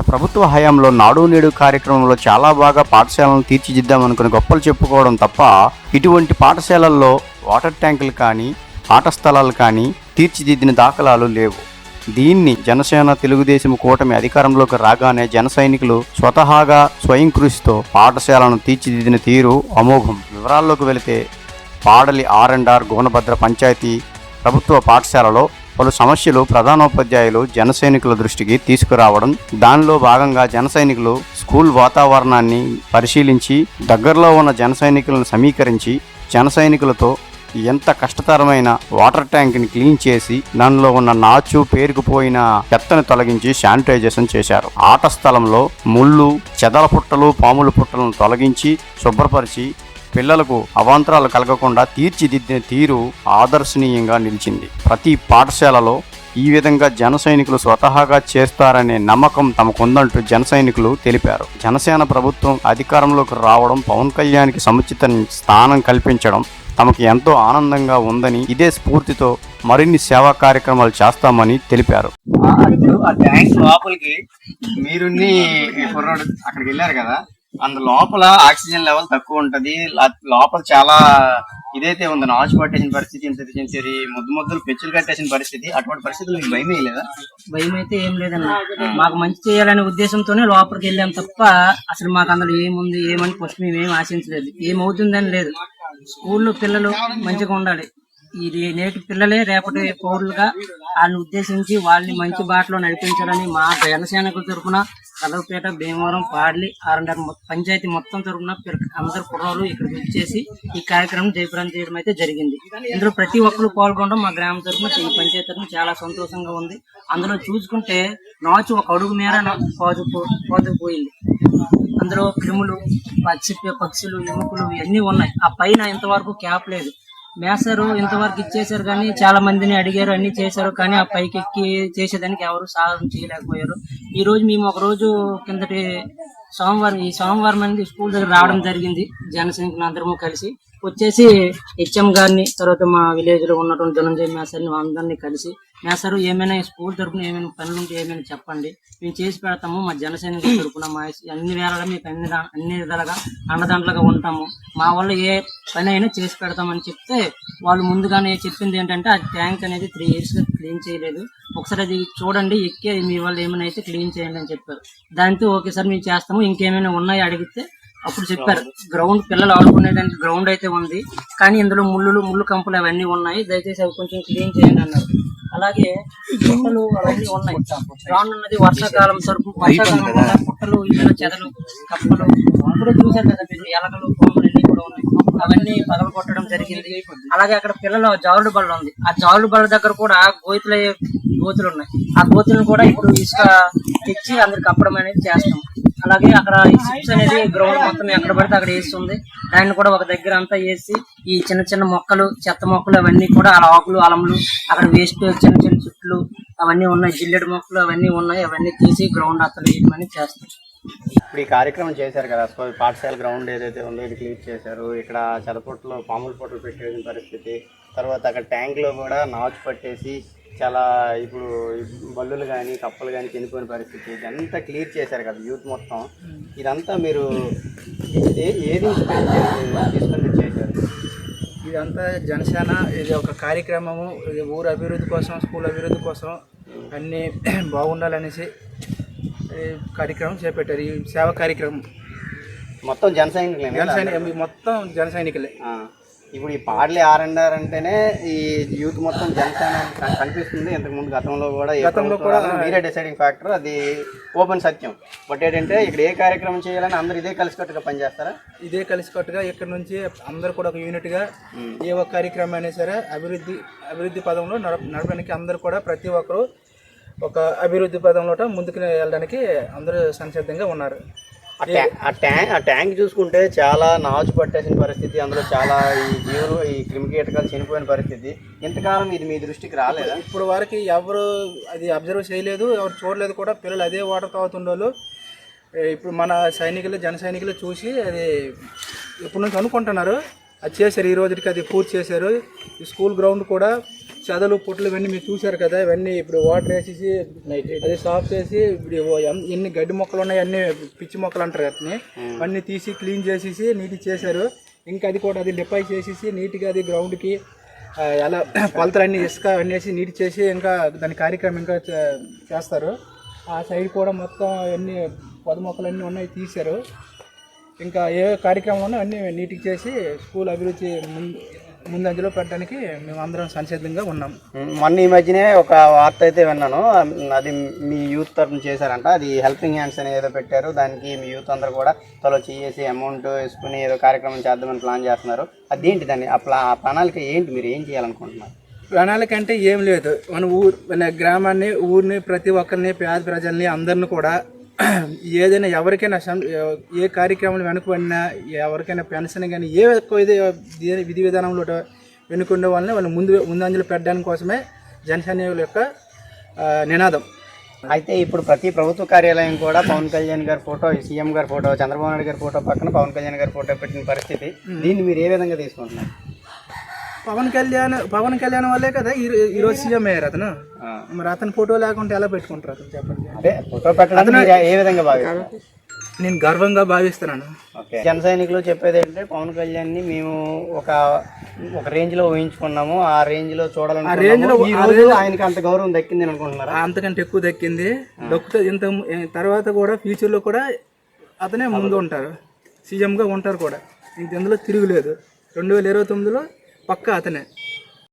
గత ప్రభుత్వ హయాంలో నాడు నేడు కార్యక్రమంలో చాలా బాగా పాఠశాలను తీర్చిదిద్దామనుకుని గొప్పలు చెప్పుకోవడం తప్ప ఇటువంటి పాఠశాలల్లో వాటర్ ట్యాంకులు కానీ ఆట స్థలాలు కానీ తీర్చిదిద్దిన దాఖలాలు లేవు. దీన్ని జనసేన తెలుగుదేశం కూటమి అధికారంలోకి రాగానే జన సైనికులు స్వతహాగా స్వయం కృషితో పాఠశాలను తీర్చిదిద్దిన తీరు అమోఘం. వివరాల్లోకి వెళితే Padali R and R Gonabhadra panchayat ప్రభుత్వ పాఠశాలలో పలు సమస్యలు ప్రధానోపాధ్యాయులు జనసైనికుల దృష్టికి తీసుకురావడం దానిలో భాగంగా జనసైనికులు స్కూల్ వాతావరణాన్ని పరిశీలించి దగ్గరలో ఉన్న జనసైనికులను సమీకరించి జనసైనికులతో ఎంత కష్టతరమైన వాటర్ ట్యాంక్ని క్లీన్ చేసి దానిలో ఉన్న నాచు పేరుకుపోయిన చెత్తను తొలగించి శానిటైజేషన్ చేశారు. ఆట స్థలంలో ముళ్ళు చెదల పుట్టలు పాముల పుట్టలను తొలగించి శుభ్రపరిచి పిల్లలకు అవాంతరాలు కలగకుండా తీర్చిదిద్దిన తీరు ఆదర్శనీయంగా నిలిచింది. ప్రతి పాఠశాలలో ఈ విధంగా జన సైనికులు స్వతహాగా చేస్తారనే నమ్మకం తమకుందంటూ జన సైనికులు తెలిపారు. జనసేన ప్రభుత్వం అధికారంలోకి రావడం పవన్ కళ్యాణ్కి సముచిత స్థానం కల్పించడం తమకు ఎంతో ఆనందంగా ఉందని ఇదే స్ఫూర్తితో మరిన్ని సేవా కార్యక్రమాలు చేస్తామని తెలిపారు. లోపలికి మీరు అక్కడికి వెళ్ళారు కదా? అందు లోపల ఆక్సిజన్ లెవెల్ తక్కువ ఉంటది. లోపల చాలా ఇదైతే ఉంది. నాచు పట్టేసిన పరిస్థితి ఇంత చించేరి ముద్దు ముద్దలు పెచ్చులు కట్టేసిన పరిస్థితి. అటువంటి పరిస్థితులు మీకు భయం లేదా? భయం అయితే ఏం లేదన్న. మాకు మంచి చేయాలనే ఉద్దేశంతోనే లోపలికి వెళ్ళాం తప్ప అసలు మాకు అందులో ఏముంది ఏమని ఫస్ట్ మేము ఏం ఆశించలేదు. ఏమవుతుందని లేదు. స్కూల్లో పిల్లలు మంచిగా ఉండాలి. ఇది నేటి పిల్లలే రేపటి పౌరులుగా వాళ్ళని ఉద్దేశించి వాళ్ళని మంచి బాటలో నడిపించాలని మా జనసేనకుల తరఫున కలవపేట భీమవరం పాడ్లి ఆరండర్ పంచాయతీ మొత్తం తరపున అందరు కుర్రాలు ఇక్కడికి వచ్చేసి ఈ కార్యక్రమం జయప్రదం చేయడం అయితే జరిగింది. ఇందులో ప్రతి ఒక్కరు పాల్గొనడం మా గ్రామం తరపున ఈ పంచాయతీ తరఫున చాలా సంతోషంగా ఉంది. అందులో చూసుకుంటే నాచు ఒక అడుగు మేర పోదు పాదు అందులో క్రిములు పక్షి పక్షులు ఎముకలు ఇవన్నీ ఉన్నాయి. ఆ పైన ఇంతవరకు క్యాప్ లేదు. మేసారు ఇంతవరకు ఇచ్చేసారు కానీ చాలా మందిని అడిగారు అన్ని చేశారు కానీ ఆ పైకి ఎక్కి చేసేదానికి ఎవరు సాధన చేయలేకపోయారు. ఈ రోజు మేము ఒక రోజు కిందటి సోమవారం ఈ సోమవారం అనేది స్కూల్ దగ్గర రావడం జరిగింది జనసైనికులు అందరము కలిసి. వచ్చేసి హెచ్ఎం గారిని తర్వాత మా విలేజ్లో ఉన్నటువంటి ధనంజయ మేసారిని అందరినీ కలిసి సార్ ఏమైనా స్కూల్ తరపున ఏమైనా పనులు ఉంటే ఏమైనా చెప్పండి. మేము చేసి పెడతాము మా జనసేన తరపున మా అన్ని వేళలా మీకు అన్ని అన్ని విధాలుగా అండదండలుగా ఉంటాము. మా వల్ల ఏ పని అయినా చేసి పెడతామని చెప్తే వాళ్ళు ముందుగానే చెప్పింది ఏంటంటే ఆ ట్యాంక్ అనేది త్రీ ఇయర్స్గా క్లీన్ చేయలేదు. ఒకసారి అది చూడండి ఎక్కే మీ వాళ్ళు ఏమైనా అయితే క్లీన్ చేయండి అని చెప్పారు. దాంతో ఓకే సార్ మేము చేస్తాము. ఇంకేమైనా ఉన్నాయి అడిగితే అప్పుడు చెప్పారు. గ్రౌండ్ పిల్లలు ఆడుకునేదానికి గ్రౌండ్ అయితే ఉంది. కానీ ఇందులో ముళ్ళు ముళ్ళు కంపులు అవన్నీ ఉన్నాయి. దయచేసి అవి కొంచెం క్లీన్ చేయండి అన్నారు. అలాగే పుట్టలు అవన్నీ ఉన్నాయి. రానున్నది వర్షాకాలం సరుకు వర్షాకాలం పుట్టలు ఇందులో చెదలు కప్పలు ఇప్పుడు చూశారు కదా మీరు ఎలకలు కొమ్మలు అన్ని కూడా ఉన్నాయి. అవన్నీ పగలు కొట్టడం జరిగింది. అలాగే అక్కడ పిల్లల జారుడు బల్ల ఉంది. ఆ జారుడు బల్ల దగ్గర కూడా గోతులు గోతులు ఉన్నాయి. ఆ గోతులను కూడా ఇప్పుడు ఇసుక తెచ్చి అందరికి కప్పడం అనేది చేస్తాం. అలాగే అక్కడ సిప్స్ అనేది గ్రౌండ్ మొత్తం ఎక్కడ పడితే అక్కడ వేస్తుంది. దాన్ని కూడా ఒక దగ్గర అంతా వేసి ఈ చిన్న చిన్న మొక్కలు చెత్త మొక్కలు అవన్నీ కూడా అలా ఆకులు అలములు అక్కడ వేస్ట్ చిన్న చిన్న చుట్లు అవన్నీ ఉన్నాయి. జిల్లెడు మొక్కలు అవన్నీ ఉన్నాయి. అవన్నీ తీసి గ్రౌండ్ అతను వేయమని చేస్తాం ఇప్పుడు ఈ కార్యక్రమం చేశారు కదా సో పాఠశాల గ్రౌండ్ ఏదైతే ఉందో ఇది క్లీన్ చేశారు. ఇక్కడ చెదపొట్లు పాముల పొట్లు పెట్టేసిన పరిస్థితి. తర్వాత అక్కడ ట్యాంక్లో కూడా నాచు పట్టేసి చాలా ఇప్పుడు బల్లులు కానీ కప్పలు కానీ చనిపోయిన పరిస్థితి. ఇదంతా క్లియర్ చేశారు కదా యూత్ మొత్తం. ఇదంతా మీరు ఏది తీసుకుని ఇదంతా జనసేన ఇది ఒక కార్యక్రమము. ఇది ఊరు అభివృద్ధి కోసం స్కూల్ అభివృద్ధి కోసం అన్నీ బాగుండాలనేసి ఈ కార్యక్రమం చేపట్టారు. ఈ సేవా కార్యక్రమం. మొత్తం జన సైనికులేనా? జన సైనిక మొత్తం జన సైనికులే. ఆ, ఇప్పుడు ఈ పాడలే ఆర్ అండ్ ఆర్ అంటేనే ఈ యూత్ మొత్తం జనసేన కనిపిస్తుంది. ఇంతకు ముందు గతంలో కూడా గతంలో కూడా. మీరే డిసైడింగ్ ఫ్యాక్టర్ అది ఓపెన్ సత్యం. బట్ ఏంటంటే ఇక్కడ ఏ కార్యక్రమం చేయాలని అందరూ ఇదే కలిసికట్టుగా పనిచేస్తారా? ఇదే కలిసికట్టుగా ఇక్కడ నుంచి అందరూ కూడా ఒక యూనిట్గా ఏ ఒక్క కార్యక్రమం అయినా సరే అభివృద్ధి అభివృద్ధి పదంలో నడప నడపడానికి అందరూ కూడా ప్రతి ఒక్కరు ఒక అభివృద్ధి పదంలో ముందుకు వెళ్ళడానికి అందరూ సంసిద్ధంగా ఉన్నారు. ఆ ఆ ట్యాంక్ ఆ ట్యాంక్ చూసుకుంటే చాలా నాచు పట్టేసిన పరిస్థితి అందులో చాలా ఈ జీవులు ఈ క్రిమికీటకాలు చనిపోయిన పరిస్థితి. ఇంతకాలం ఇది మీ దృష్టికి రాలేదు? ఇప్పుడు వరకు ఎవరు అది అబ్జర్వ్ చేయలేదు ఎవరు చూడలేదు కూడా పిల్లలు అదే వాటర్ తాగుతుండోళ్ళు ఇప్పుడు మన సైనికులు జన సైనికులు చూసి అది ఇప్పటి నుంచి అనుకుంటున్నారు అది చేశారు ఈ రోజుకి అది పూర్తి చేశారు. ఈ స్కూల్ గ్రౌండ్ కూడా చదలు పొట్లు ఇవన్నీ మీరు చూశారు కదా ఇవన్నీ ఇప్పుడు వాటర్ వేసేసి అది సాఫ్ చేసి ఇప్పుడు ఎన్ని గడ్డి మొక్కలు ఉన్నాయి అన్ని పిచ్చి మొక్కలు అంటారు అతని అన్నీ తీసి క్లీన్ చేసేసి నీట్ చేశారు. ఇంకా అది కూడా అది డిపై చేసేసి నీట్గా అది గ్రౌండ్కి అలా ఎలా అన్ని ఇసుక అన్నీ నీట్ చేసి ఇంకా దాని కార్యక్రమం ఇంకా చేస్తారు. ఆ సైడ్ కూడా మొత్తం అన్ని పొద మొక్కలు అన్నీ ఉన్నాయి తీశారు. ఇంకా ఏ కార్యక్రమం అన్నీ నీట్గా చేసి స్కూల్ అభివృద్ధి ముందు ముందంజలో పెట్టడానికి మేము అందరం సంసిద్ధంగా ఉన్నాం. మొన్న ఈ మధ్యనే ఒక వార్త అయితే విన్నాను. అది మీ యూత్ తరఫున చేశారంట. అది హెల్పింగ్ హ్యాండ్స్ అని ఏదో పెట్టారు. దానికి మీ యూత్ అందరూ కూడా తలో చేసి అమౌంట్ వేసుకుని ఏదో కార్యక్రమం చేద్దామని ప్లాన్ చేస్తున్నారు. అదేంటి దాన్ని ఆ ప్లా ఆ ప్రణాళిక ఏంటి? మీరు ఏం చేయాలనుకుంటున్నారు? ప్రణాళిక అంటే ఏం లేదు. మన ఊరు మన గ్రామాన్ని ఊరిని ప్రతి ఒక్కరిని పేద ప్రజల్ని అందరిని కూడా ఏదైనా ఎవరికైనా సం- ఏ కార్యక్రమం వెనుకబడినా ఎవరికైనా పెన్షన్ కానీ ఏ ఎక్కువ విధి విధానంలో వెనుకుండే వాళ్ళని వాళ్ళు ముందు ముందంజలు పెట్టడానికి కోసమే జనసైనికుల యొక్క నినాదం. అయితే ఇప్పుడు ప్రతి ప్రభుత్వ కార్యాలయం కూడా పవన్ కళ్యాణ్ గారి ఫోటో సీఎం గారి ఫోటో చంద్రబాబు నాయుడు గారి ఫోటో పక్కన పవన్ కళ్యాణ్ గారి ఫోటో పెట్టిన పరిస్థితి. దీన్ని మీరు ఏ విధంగా తీసుకుంటున్నారు? పవన్ కళ్యాణ్ పవన్ కళ్యాణ్ వల్లే కదా ఈ- ఈరోజు సీఎం అయ్యారు అతను. ఆ. మరి అతని ఫోటో లేకుంటే ఎలా పెట్టుకుంటారు అతను చెప్పండి? ఫోటో పెట్టడం ఏ విధంగా భావిస్తారు? నేను గర్వంగా భావిస్తున్నాను. జన సైనికులు చెప్పేది ఏంటంటే పవన్ కళ్యాణ్ని మేము ఒక ఒక రేంజ్లో ఊహించుకున్నాము. ఆ రేంజ్లో ఈ రోజు ఆయనకి అంత గౌరవం దక్కింది అనుకుంటున్నారా? అంతకంటే ఎక్కువ దక్కింది. దక్కుతుంది ఇంత తర్వాత కూడా ఫ్యూచర్లో కూడా అతనే ముందు ఉంటారు సీఎంగా ఉంటారు కూడా. ఇంక ఇందులో తిరుగులేదు. రెండు వేల ఇరవై తొమ్మిదిలో పక్కా అతనే